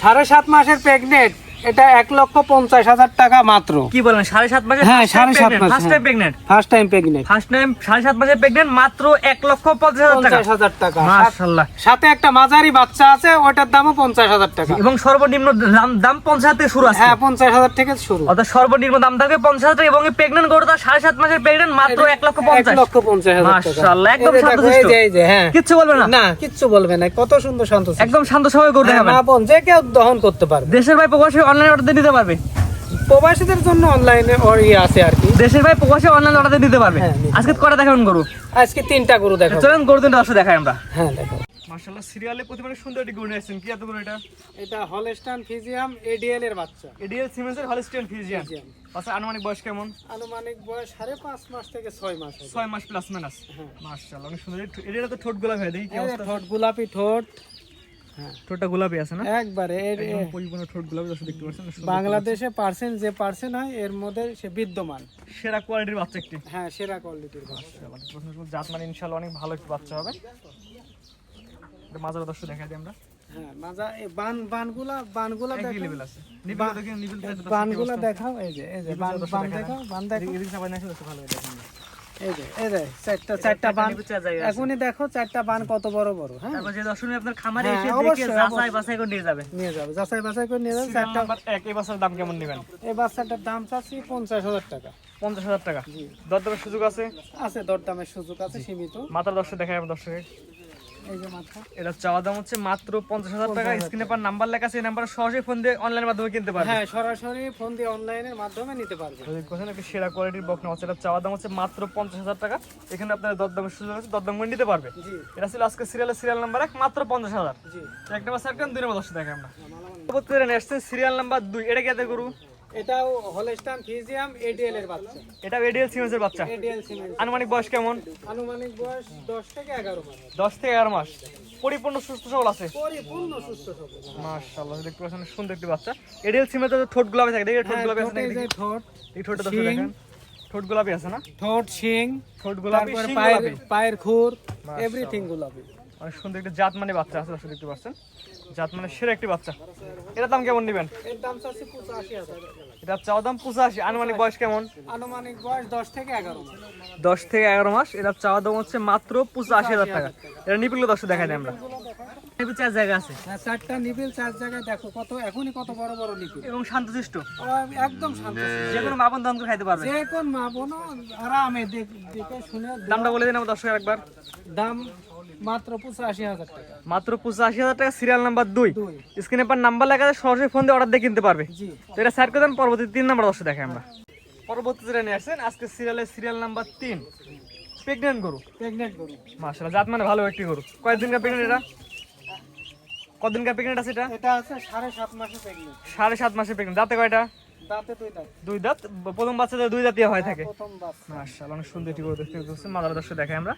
সাড়ে সাত মাসের প্রেগনেন্ট এটা এক লক্ষ পঞ্চাশ হাজার টাকা মাত্র। কি বলেন সাড়ে সাত মাসে হ্যাঁ সাড়ে সাত মাস first time pregnant first time pregnant first time সাড়ে সাত মাসে প্রেগনেন্ট মাত্র এক লক্ষ পঞ্চাশ হাজার টাকা। হাজার টাকা। মাশাল্লাহ সাথে একটা মাঝারি বাচ্চা আছে ওটার দামও পঞ্চাশ হাজার টাকা। এবং সর্বনিম্ন দাম দাম পঞ্চাশ হাজার থেকে শুরু আছে। হ্যাঁ পঞ্চাশ হাজার থেকে শুরু। অর্থাৎ সর্বনিম্ন দাম থাকবে পঞ্চাশ হাজার এবং প্রেগনেন্ট গরুটা সাড়ে সাত মাসের প্রেগনেন্ট মাত্র এক লক্ষ পঞ্চাশ। লক্ষ পঞ্চাশ হাজার মাশাআল্লাহ, একদম এই শান্তশিষ্ট। এই এই হ্যাঁ। কিচ্ছু বলবে না। না কিচ্ছু বলবে না কত সুন্দর শান্ত একদম শান্ত সময় গরু হ্যাঁ, দেখাবেন। যে কেউ দহন করতে পারবে। দেশের ভাই প্রবাসী অনলাইন অর্ডার দিতে পারবে? প্রবাসীদের জন্য অনলাইনে ইয়ে আছে আর কি। দেশের ভাই প্রবাসী অনলাইন অর্ডার দিতে পারবে? হ্যাঁ, আজকে কটা দেখাবেন গরু? আজকে তিনটা গরু দেখো চলেন গরু দিন দশটা দেখাই আমরা। হ্যাঁ দেখো মাশাআল্লাহ সিরিয়ালে প্রতিবারে সুন্দর একটি গরু কি এত গরু এটা? এটা হলস্টান ফিজিয়াম এডিএল এর বাচ্চা। এডিএল সিমেন্সের হলিস্টিয়ান ফিজিয়াম। আচ্ছা আনুমানিক বয়স কেমন? আনুমানিক বয়স সাড়ে পাঁচ মাস থেকে ছয় মাস। ছয় মাস প্লাস মাইনাস হ্যাঁ। মাশাআল্লাহ অনেক সুন্দর। এটা তো ঠোঁট গোলাপি হয় দেখি কি অবস্থা ঠোঁট গোলাপি ঠোঁট। ঠোঁটটা গোলাপি আছে না? একবারে এর পরিপূর্ণ ঠোঁট গোলাপি দর্শক দেখতে পাচ্ছেন? বাংলাদেশে পার্সেন্ট যে পার্সেন্ট হয় এর মধ্যে সে বিদ্যমান। সেরা কোয়ালিটির বাচ্চা একটি। হ্যাঁ সেরা কোয়ালিটির বাচ্চা। জাত মানে ইনশাআল্লাহ অনেক ভালো একটি বাচ্চা হবে। এটা মাজার দর্শক দেখাই দিই আমরা। হ্যাঁ মাজা বান বানগুলা বানগুলা দেখো আছে। দেখাও এই যে এই যে বান দেখাও বান দেখো এদিকে সবাই নাকি ভালো দেখেন। এখনই দেখো চারটা বান কত বড় বড় হ্যাঁ? দর্শক আপনার খামারে হ্যাঁ, এসে দেখে যাচাই বাছাই করে নিয়ে যাবে। নিয়ে যাবে যাচাই বাছাই করে নিয়ে যাবে চারটা এক এই দাম কেমন নেবেন? এই বাচ্চাটার দাম চাচ্ছি পঞ্চাশ হাজার টাকা। পঞ্চাশ হাজার টাকা। দরদামের সুযোগ আছে? আছে দরদামের সুযোগ আছে সীমিত। মাথার দর্শক দেখায় আমার এটা চাওয়া দাম হচ্ছে মাত্র পঞ্চাশ হাজার টাকা। স্ক্রিনে পার নাম্বার লেখা আছে এই নাম্বারে সরাসরি ফোন দিয়ে অনলাইনের মাধ্যমে কিনতে পারবে হ্যাঁ সরাসরি ফোন দিয়ে অনলাইনের মাধ্যমে নিতে পারবে সেরা কোয়ালিটির বক নেওয়া এটা চাওয়া দাম হচ্ছে মাত্র পঞ্চাশ হাজার টাকা। এখানে আপনার দরদামের সুযোগ আছে দরদাম করে নিতে পারবে এটা ছিল আজকে সিরিয়ালের সিরিয়াল নাম্বার এক মাত্র পঞ্চাশ হাজার। এক নাম্বার সার্কেল দুই নাম্বার দশটা দেখে আমরা। সিরিয়াল নাম্বার দুই। এটা কি গরু? এটাও হলস্টান ফিজিয়াম এডিএল এর বাচ্চা। এটা এডিএল সিমেন্সের বাচ্চা। এডিএল সিমেন্ট আনুমানিক বয়স কেমন? আনুমানিক বয়স দশ থেকে এগারো মাস। দশ থেকে এগারো মাস। পরিপূর্ণ সুস্থ সবল আছে? পরিপূর্ণ সুস্থ সবল। মাশাআল্লাহ দেখতে পাচ্ছেন সুন্দর একটি বাচ্চা। এডিএল সিমেন্সের তো ঠোঁট গোলাপি থাকে দেখি ঠোঁট হ্যাঁ, গোলাপি আছে ঠোঁটে নাকি ঠোঁট এই ঠোঁটটা দর্শক দেখেন। ঠোঁট গোলাপি আছে না? ঠোঁট শিং ঠোঁট গোলাপি পায়ের পায়ের খুর এভরিথিং গোলাপি। অনেক সুন্দর একটা জাত মানে বাচ্চা আছে দর্শক দেখতে পাচ্ছেন। জাত মানে সেরা একটি বাচ্চা। এটা দাম কেমন নেবেন? এটা চাওয়া দাম পঁচাশি আনুমানিক বয়স কেমন? আনুমানিক বয়স দশ থেকে এগারো দশ থেকে এগারো মাস এটা চাওয়া দাম হচ্ছে মাত্র পঁচাশি হাজার টাকা। এটা নিপিগুলো দর্শক দেখাই দিই আমরা। নিপিল চার জায়গা আছে। হ্যাঁ চারটা নিবিল চার জায়গায় দেখো কত এখনই কত বড় বড় নিবিল এবং শান্তশিষ্ট। একদম শান্ত যে কোনো মাপন দাম খাইতে পারবে। যে কোন মা বোনো আরামে দেখে শুনে দামটা বলে দিন আমার দর্শক একবার। দাম মাত্র পঁচাশি হাজার টাকা। মাত্র পঁচাশি হাজার টাকা সিরিয়াল নাম্বার দুই। স্ক্রিনে পর নাম্বার লেখা সরাসরি ফোন দিয়ে অর্ডার দিয়ে কিনতে পারবে। তো এটা সাইড করে দেন পরবর্তী তিন নাম্বার দর্শক দেখে আমরা। পরবর্তী যেটা নিয়ে আসছেন আজকে সিরিয়ালের সিরিয়াল নাম্বার তিন। প্রেগনেন্ট গরু। প্রেগনেন্ট গরু। মাশাআল্লাহ জাত মানে ভালো একটি গরু। কয়েকদিনকার প্রেগনেন্ট এটা? কদিনকার প্রেগনেন্ট আছে এটা? এটা আছে সাড়ে সাত মাসে প্রেগনেন্ট সাড়ে সাত মাসে প্রেগনেন্ট দাঁতে কয়টা? দাঁতে দুই দাঁত। দুই দাঁত? প্রথম বাচ্চাদের দুই দাঁতীয় হয়ে থাকে। প্রথম বাচ্চা। মাশাআল্লাহ অনেক সুন্দর একটি গরু দেখতে পাচ্ছেন মাদার দর্শক দেখাই আমরা।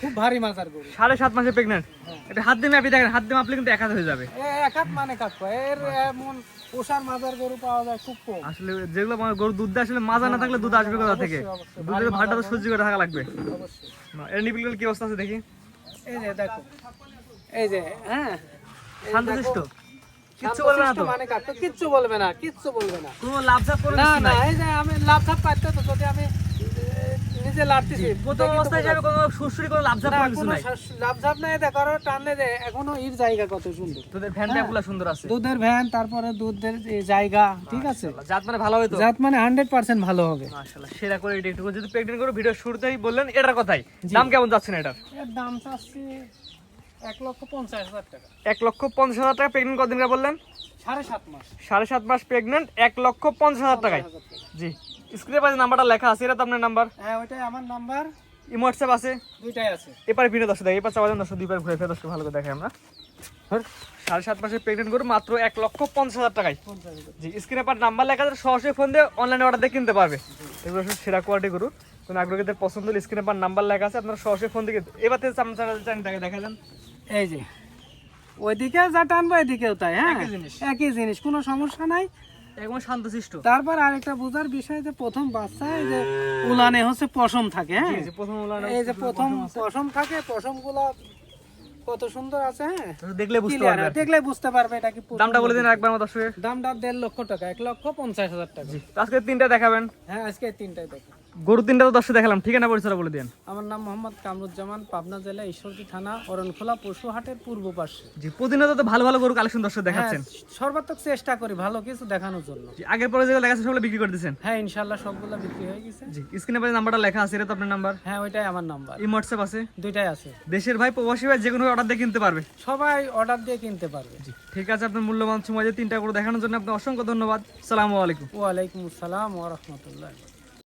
খুব ভারী মাজার গরু। সাড়ে সাত মাসে প্রেগনেন্ট এটা হাত দিয়ে মাপি দেখেন হাত দিয়ে মাপলে কিন্তু এক হাত হয়ে যাবে। এক হাত মানে কাকু এর এমন পোষার মাজার গরু পাওয়া যায় খুব কম। আসলে যেগুলো আমার গরু দুধ আসলে মাজা না থাকলে দুধ আসবে কোথা থেকে? দুধের ভাড়াটা তো সহ্য করে থাকা লাগবে। অবশ্যই। না, এর নিপিলগুলো কি অবস্থা আছে দেখি। এই যে দেখো। এই যে হ্যাঁ। শান্তশিষ্ট কিচ্ছু বলবে না তো? মানে কাকু কিচ্ছু বলবে না কিচ্ছু বলবে না। কোনো লাভ সাপ কোনো না না এই যে আমি লাভ থাপ পাইতে তো যদি আমি নিজে লাড়তেছি প্রথম অবস্থায় হিসাবে কোনো সুরসুরি কোনো লাভ সাপ না কিছু নাই। লাভ ঝাপ নাই দেখো আরও টানলে যে এখনও ইর জায়গা কত সুন্দর। তোদের ফ্যান ট্যাপগুলো সুন্দর আছে। দুধের ভ্যান তারপরে দুধের জায়গা ঠিক আছে? জাত মানে ভালো জাত মানে ভালো হবে। মাশাআল্লাহ সেরা করে এটা একটু যদি করে ভিডিও শুরুতেই বললেন এটার কথাই। দাম কেমন যাচ্ছে না এটার? দাম চাচ্ছি এক লক্ষ পঞ্চাশ হাজার টাকা। এক লক্ষ পঞ্চাশ হাজার টাকা প্রেগনেন্ট কদিনকার বললেন? সাড়ে সাত মাস। সাড়ে সাত মাস প্রেগনেন্ট এক লক্ষ পঞ্চাশ হাজার টাকায়। জি স্ক্রিনে পাশে নাম্বারটা লেখা আছে এটা তো আপনার নাম্বার হ্যাঁ ওইটাই আমার নাম্বার ইমো হোয়াটসঅ্যাপ আছে? দুইটাই আছে। এপারে ভিডিও দশ দেয় এবার চাওয়া দশ দুইবার ঘুরে ভালো করে দেখাই আমরা। সাড়ে সাত প্রেগনেন্ট করে মাত্র এক লক্ষ পঞ্চাশ হাজার টাকায়। জি স্ক্রিনে পার নাম্বার লেখা আছে সরাসরি ফোন দিয়ে অনলাইনে অর্ডার দিয়ে কিনতে পারবে। এগুলো সেরা কোয়ালিটি গরু। কোনো আগ্রহীদের পছন্দ হলে স্ক্রিনে পার নাম্বার লেখা আছে আপনারা সরাসরি ফোন দিয়ে এবার থেকে দেখা যান এই যে ওইদিকে যা টানবো এদিকেও তাই হ্যাঁ? একই জিনিস। কোনো সমস্যা নাই। একদম শান্তশিষ্ট। তারপর আরেকটা বোঝার বিষয় যে প্রথম বাচ্চা এই যে উলানে হচ্ছে পশম থাকে হ্যাঁ? প্রথম উলানে এই যে প্রথম পশম থাকে কত সুন্দর আছে হ্যাঁ? দেখলে বুঝতে পারবেন দেখলে বুঝতে পারবে এটা কি দামটা বলে দিন একবার আমার দর্শকের। দামটা দেড় লক্ষ টাকা এক লক্ষ পঞ্চাশ হাজার টাকা। আজকে তিনটা দেখাবেন। হ্যাঁ আজকে তিনটাই দেখো গরু তিনটা তো দর্শক দেখালাম ঠিকানা পরিচয় বলে দিন আমার নাম মোহাম্মদ কামরুজ্জামান পাবনা জেলা ঈশ্বরদী থানা অরণখোলা পশু হাটের পূর্ব পাশে। জি প্রতিনিয়ত তো ভালো ভালো গরু কালেকশন দর্শক দেখাচ্ছেন। হ্যাঁ, সর্বাত্মক চেষ্টা করি ভালো কিছু দেখানোর জন্য। জি আগের পরে যেগুলো দেখাচ্ছে সেগুলো বিক্রি করে দিচ্ছেন হ্যাঁ ইনশাল্লাহ সবগুলো বিক্রি হয়ে গেছে। জি স্ক্রিনে পাশে নাম্বারটা লেখা আছে এটা তো আপনার নাম্বার হ্যাঁ ওইটাই আমার নাম্বার এই হোয়াটসঅ্যাপ আছে? দুইটাই আছে। দেশের ভাই প্রবাসী ভাই যে কোনো অর্ডার দিয়ে কিনতে পারবে। সবাই অর্ডার দিয়ে কিনতে পারবে। জি ঠিক আছে আপনার মূল্যবান সময় দিয়ে তিনটা গরু দেখানোর জন্য আপনার অসংখ্য ধন্যবাদ। সালামু আলাইকুম। ওয়ালাইকুম আসসালাম ওয়া রাহমাতুল্লাহ।